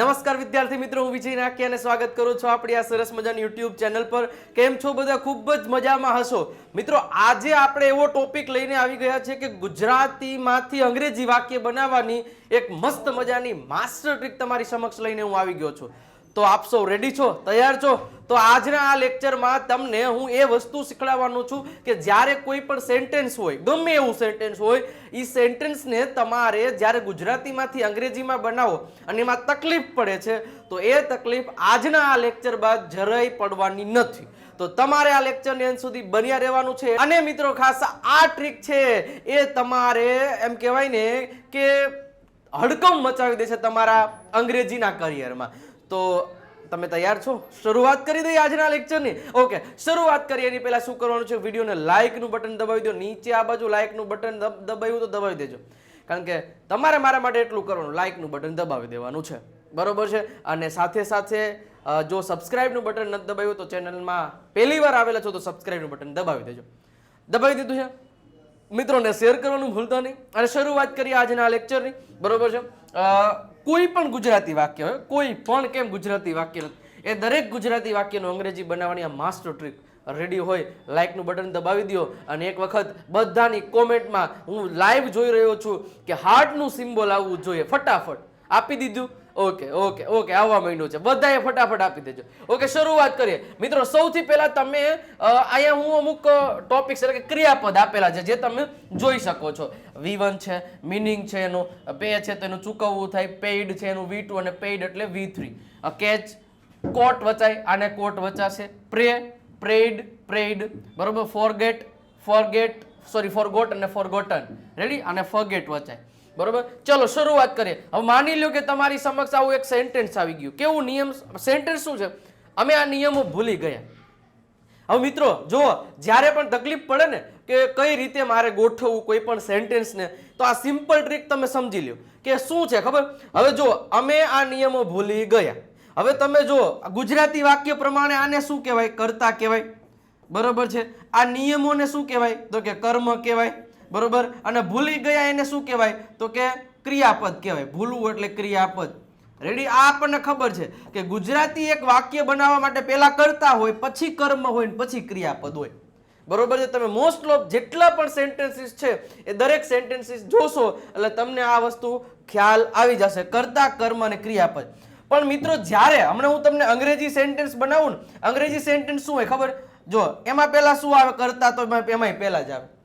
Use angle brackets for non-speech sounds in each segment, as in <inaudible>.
નમસ્કાર વિદ્યાર્થી મિત્રો, હું વિજય નાકી અને સ્વાગત કરું છું આપણી આ સરસ મજાની યુટ્યુબ ચેનલ પર. કેમ છો બધા? ખૂબ જ મજામાં હશો? મિત્રો, આજે આપણે એવો ટોપિક લઈને આવી ગયા છે કે ગુજરાતીમાંથી અંગ્રેજી વાક્ય બનાવવાની એક મસ્ત મજાની માસ્ટર ટ્રીક તમારી સમક્ષ લઈને હું આવી ગયો છું. તો આપ સૌ રેડી છો? તૈયાર છો? તો આજના આ લેક્ચરમાં તમને હું એ વસ્તુ શીખડાવવાનો છું કે જ્યારે કોઈ પણ સેન્ટેન્સ હોય, ગમે એવું સેન્ટેન્સ હોય એ સેન્ટેન્સને તમારે જ્યારે ગુજરાતીમાંથી અંગ્રેજીમાં બનાવો અને એમાં તકલીફ પડે છે, તો એ તકલીફ આજના આ લેક્ચર બાદ જરાય પડવાની નથી. તો તમારે આ લેક્ચરની અંત સુધી બન્યા રહેવાનું છે. અને મિત્રો, ખાસ આ ટ્રીક છે એ તમારે એમ કહેવાય ને કે હડકમ મચાવી દેશે તમારા અંગ્રેજીના કરિયરમાં તો તમે તૈયાર છો? શરૂઆત કરી દઈએ આજના લેક્ચરની ઓકે શરૂઆત કરીએ. એની પહેલાં શું કરવાનું છે? વિડીયોને લાઇકનું બટન દબાવી દો. નીચે આ બાજુ લાઇકનું બટન દબાવ્યું તો દબાવી દેજો. કારણ કે તમારે મારા માટે એટલું કરવાનું લાઇકનું બટન દબાવી દેવાનું છે. બરોબર છે? અને સાથે સાથે જો સબસ્ક્રાઇબનું બટન નથી દબાવ્યું તો ચેનલમાં પહેલી વાર આવેલા છો તો સબસ્ક્રાઇબનું બટન દબાવી દેજો. દબાવી દીધું છે? મિત્રોને શેર કરવાનું ભૂલતા નહીં. અને શરૂઆત કરીએ આજના લેક્ચરની બરોબર છે? કોઈ પણ ગુજરાતી વાક્ય હોય, કોઈ પણ કેમ ગુજરાતી વાક્ય નથી. એ દરેક ગુજરાતી વાક્યનું અંગ્રેજી બનાવવાની આ માસ્ટર ટ્રીક રેડી હોય લાઇકનું બટન દબાવી દો અને એક વખત બધાની કોમેન્ટમાં હું લાઈવ જોઈ રહ્યો છું કે હાર્ટનું સિમ્બોલ આવવું જોઈએ, ફટાફટ. આપી દીધું. ઓકે ઓકે ઓકે, આવવા માંડ્યું છે. બધાએ ફટાફટ આપી દેજો. ઓકે, શરૂઆત કરીએ. મિત્રો, સૌથી પહેલા તમે અહીંયા હું અમુક ટોપિક્સ એટલે કે ક્રિયાપદ આપેલા છે જે તમે જોઈ શકો છો. વી છે મિનિંગ છે એનું, પે છે તો એનું ચૂકવવું થાય પેઇડ છે એનું વી ટુ અને પેઇડ એટલે વી થ્રી કેચ કોટ વચાય, આને કોટ વચાશે. પ્રે પ્રેડ પ્રેડ બરોબર? ફોરગેટ ફોરગેટ સોરી ફોરગોટ અને ફોરગોટન રેડી અને ફોરગેટ વચાય. બરોબર? ચલો, શરૂઆત કરીએ. હવે માની લ્યો કે તમારી સમક્ષ આવું એક સેન્ટેન્સ આવી ગયું. કેવું નિયમ? સેન્ટેન્સ શું છે? અમે આ નિયમો ભૂલી ગયા. હવે મિત્રો, જુઓ, જ્યારે પણ તકલીફ પડે ને કે કઈ રીતે મારે ગોઠવવું કોઈ પણ સેન્ટેન્સને તો આ સિમ્પલ ટ્રીક તમે સમજી લ્યો કે શું છે, ખબર? હવે જુઓ, અમે આ નિયમો ભૂલી ગયા. હવે તમે જુઓ, ગુજરાતી વાક્ય પ્રમાણે આને શું કહેવાય? કરતા કહેવાય. બરોબર છે? આ નિયમોને શું કહેવાય? તો કે કર્મ કહેવાય. બરોબર? અને ભૂલી ગયા એને શું કહેવાય? તો કે ક્રિયાપદ કહેવાય. ભૂલવું એટલે ક્રિયાપદ. રેડી આ આપણને ખબર છે કે ગુજરાતી એક વાક્ય બનાવવા માટે પહેલાં કરતા હોય, પછી કર્મ હોય પછી ક્રિયાપદ હોય. બરોબર છે? તમે મોસ્ટ ઓફ જેટલા પણ સેન્ટેન્સીસ છે, એ દરેક સેન્ટેન્સીસ જોશો, એટલે તમને આ વસ્તુ ખ્યાલ આવી જશે. કરતા, કર્મ અને ક્રિયાપદ. પણ મિત્રો, જ્યારે હમણાં હું તમને અંગ્રેજી સેન્ટેન્સ બનાવું ને, અંગ્રેજી સેન્ટેન્સ શું હોય ખબર? જો, એમાં પહેલાં શું આવે? કરતા તો એમાં પહેલા જ આવે.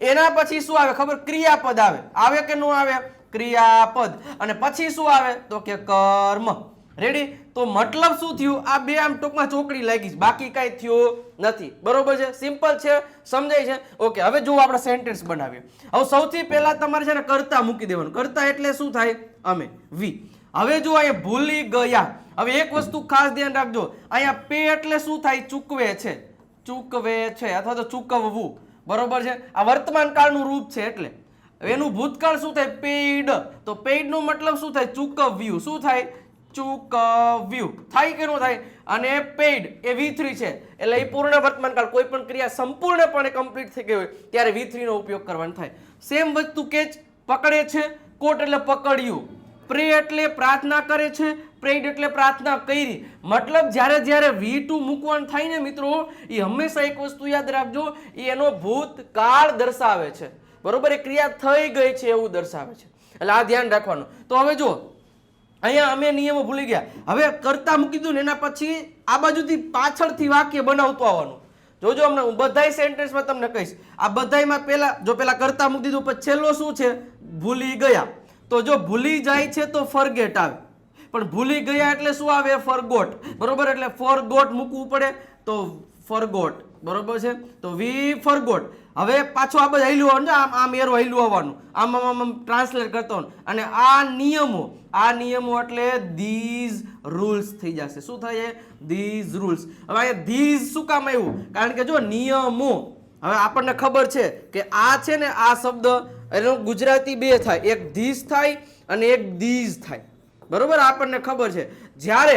એના પછી શું આવે ખબર? ક્રિયાપદ આવે. આવે કે ન આવે? ક્રિયાપદ. અને પછી શું આવે? તો કે કર્મ. રેડી તો મતલબ શું થયું? આ બે આમ ટૂંકમાં ચોકડી લાગી છે. બાકી કાંઈ થયું નથી. બરોબર છે? સિમ્પલ છે. સમજાય છે? ઓકે હવે જો આપણે સેન્ટેન્સ બનાવીએ. હવે સૌથી પહેલા તમારે છે ને કરતા મૂકી દેવાનું. કરતા એટલે શું થાય? અમે. વી. હવે જો અહીંયા ભૂલી ગયા. હવે એક વસ્તુ ખાસ ધ્યાન રાખજો. અહીંયા પે એટલે શું થાય? ચૂકવે છે. ચૂકવે છે. અથવા તો ચૂકવવું. બરોબર છે? આ વર્તમાન કાળનું રૂપ છે એટલે. એનું ભૂતકાળ શું થાય? પેઇડ. તો પેઇડ નો મતલબ શું થાય? ચૂકવ્યું. શું થાય? ચૂકવ્યું. થાય કે ન થાય? અને પેઇડ એ વી છે. એટલે એ પૂર્ણ વર્તમાન કાળ. કોઈ પણ ક્રિયા સંપૂર્ણપણે કમ્પ્લીટ થઈ ગઈ હોય, ત્યારે વી થ્રી નો ઉપયોગ કરવાનો થાય. સેમ વસ્તુ કેચ પકડે છે? કોટ એટલે પકડ્યું. પ્રે એટલે પ્રાર્થના કરે છે? પ્રેડ એટલે પ્રાર્થના કરી. મતલબ જ્યારે જ્યારે વી ટુ મૂકવાનું થાય ને મિત્રો એ હંમેશા એક વસ્તુ યાદ રાખજો એ એનો ભૂતકાળ દર્શાવે છે. બરોબર? એ ક્રિયા થઈ ગઈ છે એવું દર્શાવે છે. એટલે આ ધ્યાન રાખવાનું. તો હવે જો અહીંયા અમે નિયમો ભૂલી ગયા. હવે કરતા મૂકી દઉં ને એના પછી આ બાજુથી પાછળથી વાક્ય બનાવતું આવવાનું. જોજો હમણાં હું બધાય સેન્ટેન્સમાં તમને કહીશ. આ બધાયમાં પહેલા જો પહેલાં કરતા મૂકી દીધું, પછી છેલ્લો શું છે? ભૂલી ગયા. તો જો ભૂલી જાય છે તો ફરગેટ આવે. પણ ભૂલી ગયા એટલે શું આવે? ફરગોટ બરોબર? એટલે ફોરગોટ મૂકવું પડે તો ફરગોટ બરોબર છે? તો વી ફરગોટ હવે પાછું આ બધા હેલું આવવાનું આમ આમ એરો હેલું આવવાનું. આમ આમ આમ ટ્રાન્સલેટ કરતો. અને આ નિયમો આ નિયમો એટલે ધીઝ રૂલ્સ થઈ જશે. શું થાય ધીઝ રૂલ્સ હવે અહીંયા ધીઝ શું કામ આવ્યું? કારણ કે જો નિયમો, હવે આપણને ખબર છે કે આ છે ને આ શબ્દ, એનો ગુજરાતી બે થાય. એક ધીઝ થાય અને એક ધીઝ થાય. બરોબર? આપણને ખબર છે. જ્યારે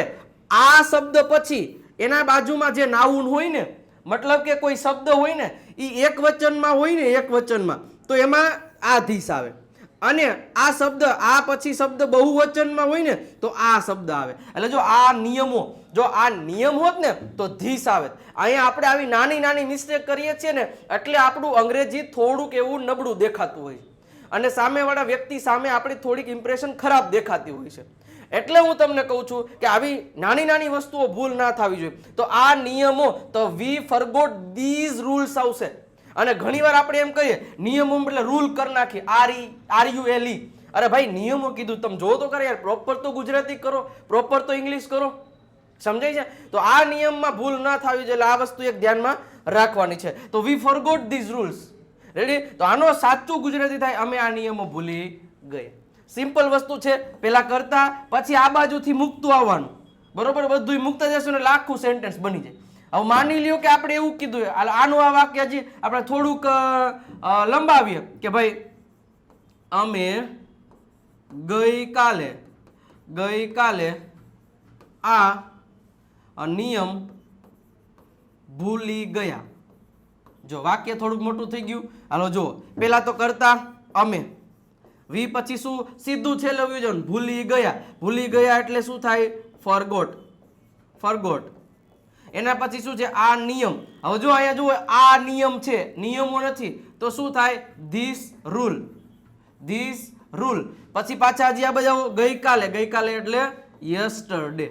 આ શબ્દ પછી એના બાજુમાં જે નાઉન હોય ને, મતલબ કે કોઈ શબ્દ હોય ને એ એક વચનમાં હોય ને એક વચનમાં, તો એમાં આ ધીસ આવે. અને આ શબ્દ, આ પછી શબ્દ બહુવચનમાં હોય ને, તો આ શબ્દ આવે. એટલે જો આ નિયમો, જો આ નિયમ હોત ને, તો ધીસ આવે. અહીંયા આપણે આવી નાની નાની મિસ્ટેક કરીએ છીએ ને, એટલે આપણું અંગ્રેજી થોડુંક એવું નબળું દેખાતું હોય અને સામેવાળા વ્યક્તિ સામે આપણી થોડીક ઇમ્પ્રેશન ખરાબ દેખાતી હોય છે. એટલે હું તમને કહું છું કે આવી નાની નાની વસ્તુઓ ભૂલ ના થવી જોઈએ. તો આ નિયમો તો વી ફરગોટ ધીઝ રૂલ્સ આવશે. અને ઘણીવાર આપણે એમ કહીએ, નિયમો એટલે રૂલ કરી નાખી. R E, R U L E. અરે ભાઈ, નિયમો કીધું. તમે જોવો તો કરે યાર પ્રોપર તો ગુજરાતી કરો પ્રોપર તો ઇંગ્લિશ કરો. સમજાય છે? તો આ નિયમમાં ભૂલ ના થવી જોઈએ, એટલે આ વસ્તુ એક ધ્યાનમાં રાખવાની છે. તો we forgot these rules. Ready તો આનો સાચું ગુજરાતી થાય, અમે આ નિયમો ભૂલી ગયા. સિમ્પલ વસ્તુ છે, પેલા કરતા, પછી આ બાજુથી મૂકતું આવવાનું. બરોબર? બધું મૂકતા જશું ને લાખું સેન્ટેન્સ બની જાય. હવે માની લ્યો કે આપણે એવું કીધું આનું આ વાક્ય હજી આપણે થોડુંક લંબાવીએ કે ભાઈ, અમે ગઈકાલે ગઈકાલે આ નિયમ ભૂલી ગયા. જો વાક્ય થોડુંક મોટું થઈ ગયું. હાલો જુઓ. પેલા તો કરતા, અમે. વી પછી શું? સીધું છેલ્લે આવ્યું ભૂલી ગયા. ભૂલી ગયા એટલે શું થાય? ફરગોટ ફરગોટ એના પછી શું છે? આ નિયમ. હવે જો અહીંયા જુઓ, આ નિયમ છે. નિયમો નથી. તો શું થાય? ધીસ રૂલ ધીસ રૂલ પછી પાછા હજી આ બધા ગઈકાલે ગઈકાલે એટલે યસ્ટરડે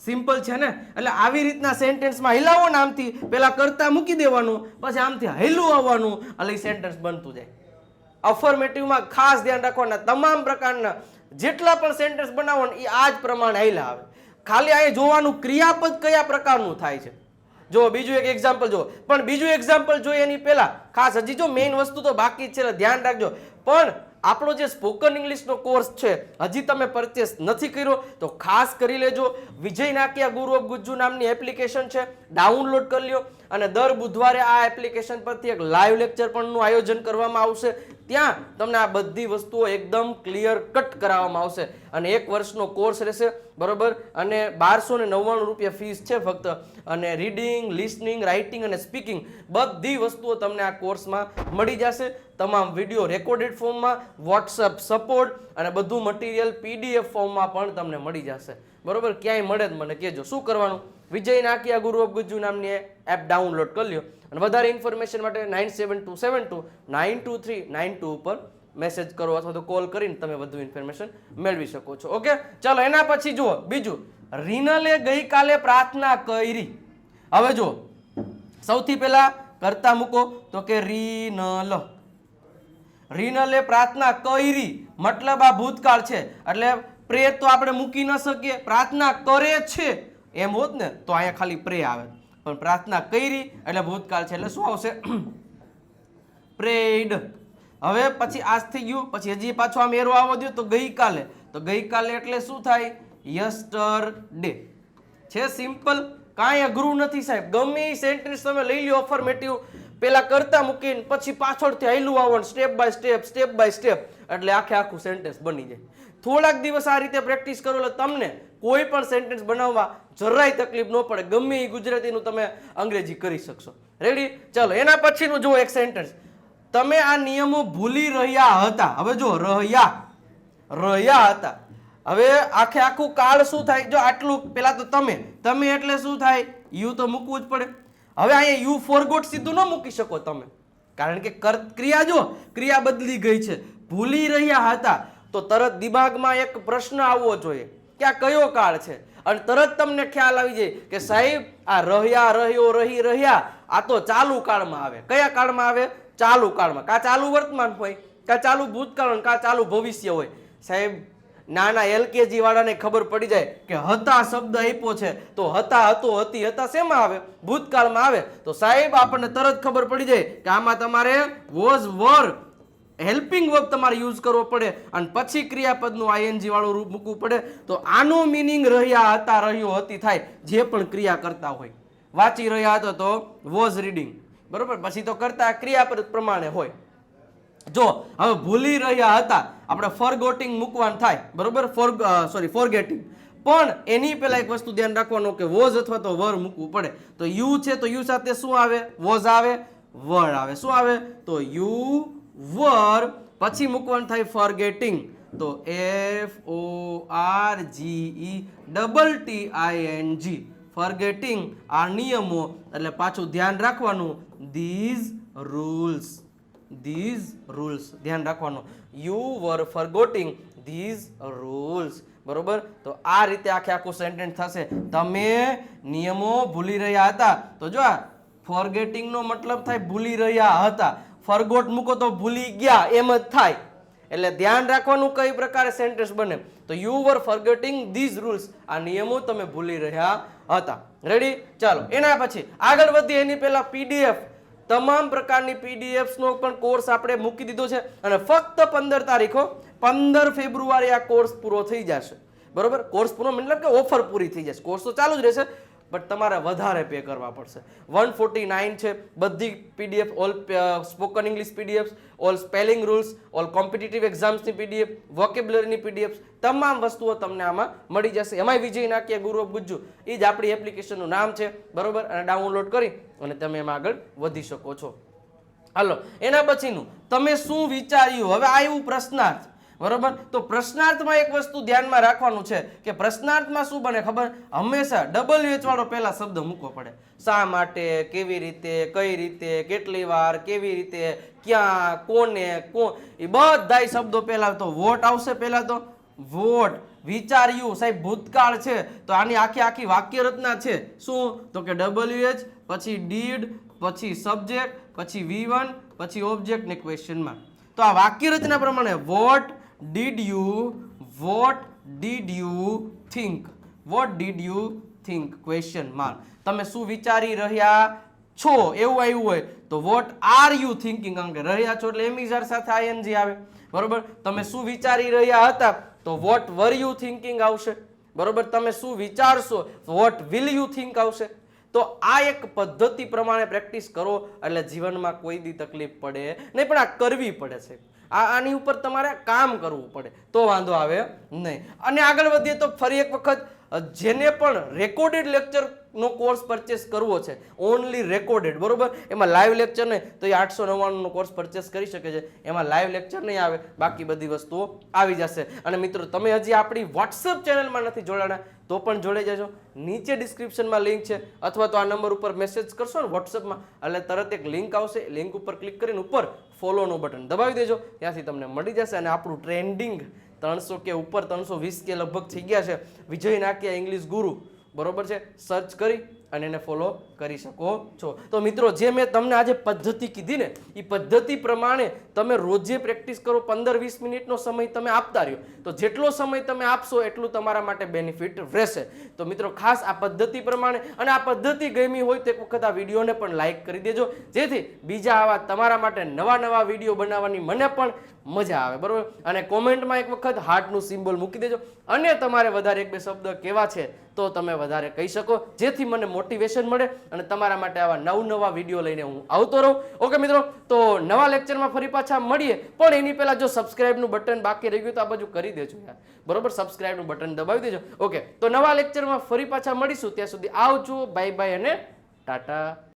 સિમ્પલ છે ને? એટલે આવી રીતના સેન્ટેન્સમાં હિલાવો ને આમથી પેલા કરતા મૂકી દેવાનું. પછી આમથી હેલું આવવાનું. એટલે સેન્ટેન્સ બનતું જાય. અફર્મેટિવમાં ખાસ ધ્યાન રાખવાના તમામ પ્રકારના જેટલા પણ સેન્ટેન્સ બનાવો ને એ આ જ પ્રમાણે હાઈલા આવે. ખાલી અહીંયા જોવાનું ક્રિયાપદ કયા પ્રકારનું થાય છે? જો બીજું એક એક્ઝામ્પલ જો પણ બીજું એક્ઝામ્પલ જોઈએ એની પહેલા, ખાસ હજી જો મેઇન વસ્તુ તો બાકી જ છે ધ્યાન રાખજો. પણ આપણો જે સ્પોકન ઇંગ્લિશનો કોર્સ છે, હજી તમે પરચેસ નથી કર્યો, તો ખાસ કરી લેજો. વિજય નાકિયા ગુરુ ઓફ ગુજ્જુ નામની એપ્લિકેશન છે. ડાઉનલોડ કરી લ્યો. અને દર બુધવારે આ એપ્લિકેશન પરથી એક લાઈવ લેક્ચર પણનું આયોજન કરવામાં આવશે. ત્યાં તમને આ બધી વસ્તુઓ એકદમ ક્લિયર કટ કરાવવામાં આવશે. અને એક વર્ષનો કોર્સ રહેશે, બરોબર? અને બારસો ને નવ્વાણું રૂપિયા ફીસ છે ફક્ત. અને રીડિંગ લિસનિંગ રાઇટિંગ અને સ્પીકિંગ બધી વસ્તુઓ તમને આ કોર્સમાં મળી જશે. તમામ વીડિયો રેકોર્ડેડ ફોર્મમાં વોટ્સઅપ સપોર્ટ અને બધું મટીરિયલ પીડીએફ ફોર્મમાં પણ તમને મળી જશે. બરોબર? ક્યાંય મળે જ મને. કહેજો. શું કરવાનું? વિજય નાકિયા ગુરુ ગુજ્જુ નામની એપ ડાઉનલોડ કરી લ્યો. અને વધારે ઇન્ફોર્મેશન માટે nine seven two seven two nine two three nine two ઉપર મેસેજ કરો અથવા તો કોલ કરીને તમે વધુ ઇન્ફોર્મેશન મેળવી શકો છો. ઓકે ચાલો, એના પછી જુઓ, બીજું. રીનલે ગઈકાલે પ્રાર્થના કરી. હવે જુઓ. સૌથી પહેલા કરતા મૂકો તો કે રીનલ. રીનલે પ્રાર્થના કરી. મતલબ આ ભૂતકાળ છે. એટલે પ્રે તો આપણે મૂકી ન શકીએ. પ્રાર્થના કરે છે. એમ હોત ને, તો અહીંયા ખાલી પ્રે આવે. પણ પ્રાર્થના કરી, એટલે ભૂતકાળ છે, એટલે શું આવશે? <clears throat> પ્રેડ હવે પછી આજ થઈ ગયું, પછી હજી પાછો આમ એરો આવવા દો તો ગઈકાલે. તો ગઈકાલે એટલે શું થાય? યસ્ટર ડે છે સિમ્પલ કાંઈ અઘરું નથી સાહેબ. ગમે સેન્ટેન્સ તમે લઈ લો અફર્મેટિવ પેલા કરતા મૂકીને પછી પાછળથી હાઈલું આવવાનું step by step step by step એટલે આખે આખું સેન્ટેન્સ બની જાય. થોડાક દિવસ આ રીતે પ્રેક્ટિસ કરો એટલે તમને કોઈ પણ સેન્ટેન્સ બનાવવા જરાય તકલીફ ન પડે. ગમે એ ગુજરાતીનું તમે અંગ્રેજી કરી શકશો. રેડી ચાલો, એના પછીનું જુઓ એક સેન્ટેન્સ તમે આ નિયમો ભૂલી રહ્યા હતા. હવે જો, રહ્યા. રહ્યા હતા. હવે આખે આખું કાળ શું થાય? જો આટલું, પેલા તો તમે. તમે એટલે શું થાય? યુ તો મૂકવું જ પડે. હવે અહીંયા યુ ફોરગોટ સીધું ન મૂકી શકો તમે. કારણ કે ક્રિયા જો ક્રિયા બદલી ગઈ છે. ભૂલી રહ્યા હતા. તો તરત દિમાગમાં એક પ્રશ્ન આવવો જોઈએ. કે આ કયો કાળ છે? અને તરત તમને ખ્યાલ આવી જાય કે સાહેબ, આ રહ્યા, રહ્યો, રહી, રહ્યા, આ તો ચાલુ કાળમાં આવે. કયા કાળમાં આવે? ચાલુ કાળમાં. કાં ચાલુ વર્તમાન હોય, કાં ચાલુ ભૂતકાળ કા ચાલુ ભવિષ્ય હોય. સાહેબ નાના એલકેજી વાળાને ખબર પડી જાય કે હતા શબ્દ આપ્યો છે. તો હતા હતો, હતી, હતા શેમાં આવે? ભૂતકાળમાં આવે. તો સાહેબ, આપણને તરત ખબર પડી જાય કે આમાં તમારે વોઝ વર હેલ્પિંગ વર્બ તમારે યુઝ કરવો પડે અને પછી ક્રિયાપદનું આઈએનજી વાળું રૂપ મૂકવું પડે. તો આનો મિનિંગ રહ્યા હતા, રહ્યો, હતી થાય, જે પણ ક્રિયા કરતા હોય. વાંચી રહ્યા હતા તો વોઝ રીડિંગ બરોબર? પછી તો કરતા ક્રિયાપદ પ્રમાણે હોય. જો, હવે ભૂલી રહ્યા હતા આપણે ફોરગોટિંગ મૂકવાનું થાય, બરોબર? ફોર સોરી ફોરગેટિંગ પણ એની પહેલાં એક વસ્તુ ધ્યાન રાખવાનું કે વોઝ અથવા તો વર મૂકવું પડે. તો યુ છે તો યુ સાથે શું આવે? વોઝ આવે વર આવે. શું આવે? તો યુ વર પછી મૂકવાનું થાય ફોરગેટિંગ તો F O R G E double T I N G forgetting આ નિયમો, એટલે પાછું ધ્યાન રાખવાનું. ધીઝ રૂલ્સ ધીઝ રૂલ્સ ધ્યાન રાખવાનું. You were forgetting these rules બરોબર? તો આ રીતે આખે આખું સેન્ટેન્સ થશે. તમે નિયમો ભૂલી રહ્યા હતા. તો જો આ ફોરગેટિંગ મતલબ થાય ભૂલી રહ્યા હતા. ફરગોટ મૂકો તો ભૂલી ગયા. એમ જ થાય. એટલે ધ્યાન રાખવાનું કઈ પ્રકારે સેન્ટેન્સ બને. તો you were forgetting these rules આ નિયમો તમે ભૂલી રહ્યા હતા. રેડી ચાલો, એના પછી આગળ વધીએ. એની પહેલા પીડીએફ તમામ પ્રકારની પીડીએફ્સ નો પણ કોર્સ આપણે મૂકી દીધો છે અને ફક્ત પંદર તારીખો, પંદર ફેબ્રુઆરી આ કોર્સ પૂરો થઈ જશે. બરોબર? કોર્સ પૂરો મતલબ કે ઓફર પૂરી થઈ જશે. કોર્સ તો ચાલુ જ રહેશે. બટ તમારે વધારે પે કરવા પડશે. વન ફોર્ટી નાઇન છે, બધી PDF all spoken English PDF all spelling rules all competitive એક્ઝામ્સની PDF વોકેબ્યુલરીની પીડીએફ તમામ વસ્તુઓ તમને આમાં મળી જશે. એમાંય વિજય નાખીએ ગુરુ ગુજ્જુ. એ જ આપણી એપ્લિકેશનનું નામ છે, બરોબર? અને ડાઉનલોડ કરી અને તમે એમાં આગળ વધી શકો છો. હાલો, એના પછીનું, તમે શું વિચાર્યું? હવે આવ્યું પ્રશ્નાર્થ. બરોબર? તો પ્રશ્નાર્થમાં એક વસ્તુ ધ્યાનમાં રાખવાનું છે કે પ્રશ્નાર્થમાં શું બને ખબર? હંમેશા ડબલ વેચ વાળો પહેલા શબ્દ મૂકવો પડે. શા માટે, કેવી રીતે, કઈ રીતે, કેટલી વાર, કેવી રીતે, ક્યાં, કોને કોણ એ બધાય શબ્દો પહેલા તો વોટ આવશે પહેલા તો? વોટ. વિચાર્યું. સાહેબ, ભૂતકાળ છે. તો આની આખી આખી વાક્ય રચના છે. શું? તો કે ડબલ્યુ એચ પછી ડીડ પછી સબ્જેક્ટ પછી વી વન પછી ઓબ્જેક્ટ ને ક્વેશ્ચનમાં તો આ વાક્ય રચના પ્રમાણે what did you what did you think what did you think question mark તમે શું વિચારી રહ્યા છો? એવું આવ્યું હોય તો વોટ આર યુ થિંકિંગ કારણ કે રહ્યા છો એટલે એમિઝાર સાથે આઈએનજી આવે. બરોબર? તમે શું વિચારી રહ્યા હતા તો વોટ વર યુ થિંકિંગ આવશે. બરોબર? તમે શું વિચારશો વોટ વિલ યુ થિંક આવશે? તો આ એક પદ્ધતિ પ્રમાણે પ્રેક્ટિસ કરો, એટલે જીવનમાં કોઈ દી તકલીફ પડે નહીં, પણ આ કરવી પડે છે. આ આની ઉપર તમારે કામ કરવું પડે. તો વાંધો આવે નહીં. અને આગળ વધીએ તો ફરી એક વખત જેને પણ રેકોર્ડેડ લેક્ચર નો કોર્સ પરચેસ કરવો છે ઓનલી રેકોર્ડેડ બરોબર? એમાં લાઈવ લેક્ચર નહીં, તો એ આઠસો નવ્વાણુંનો કોર્સ પરચેસ કરી શકે છે. એમાં લાઈવ લેક્ચર નહીં આવે, બાકી બધી વસ્તુઓ આવી જશે. અને મિત્રો, તમે હજી આપણી વોટ્સઅપ ચેનલમાં નથી જોડાણા, તો પણ જોડાઈ જજો. નીચે ડિસ્ક્રિપ્શનમાં લિંક છે, અથવા તો આ નંબર ઉપર મેસેજ કરશો ને વોટ્સઅપમાં એટલે તરત એક લિંક આવશે. લિંક ઉપર ક્લિક કરીને ઉપર ફોલોનું બટન દબાવી દેજો. ત્યાંથી તમને મળી જશે અને આપણું ટ્રેન્ડિંગ ત્રણસો કે ઉપર ત્રણસો વીસ કે લગભગ થઈ ગયા છે. વિજય નાકિયા ઇંગ્લિશ ગુરુ. બરોબર છે? સર્ચ કરી અને એને ફોલો કરી શકો છો. તો મિત્રો, જે મેં તમને આજે પદ્ધતિ કીધી ને એ પદ્ધતિ પ્રમાણે તમે રોજે પ્રેક્ટિસ કરો, પંદર વીસ મિનિટનો સમય તમે આપતા રહ્યો. તો જેટલો સમય તમે આપશો, એટલું તમારા માટે બેનિફિટ રહેશે. તો મિત્રો, ખાસ આ પદ્ધતિ પ્રમાણે અને આ પદ્ધતિ ગમી હોય તો એક વખત આ વિડીયોને પણ લાઇક કરી દેજો. જેથી બીજા આવા તમારા માટે નવા નવા વીડિયો બનાવવાની મને પણ મજા આવે, બરોબર? અને કોમેન્ટમાં એક વખત હાર્ટનું સિમ્બોલ મૂકી દેજો. અને તમારે વધારે એક બે શબ્દ કેવા છે, તો તમે વધારે કહી શકો. જેથી મને મોટિવેશન મળે અને તમારા માટે આવા નવ નવા વીડિયો લઈને હું આવતો રહું. ઓકે મિત્રો? તો નવા લેક્ચરમાં ફરી પાછા મળીએ. પણ એની પહેલા જો સબસ્ક્રાઇબનું બટન બાકી રહી ગયું તો આ બાજુ કરી દેજો યાર. બરોબર? સબસ્ક્રાઇબનું બટન દબાવી દેજો. ઓકે તો નવા લેક્ચરમાં ફરી પાછા મળીશું. ત્યાં સુધી આવજો. બાય બાય અને ટાટા.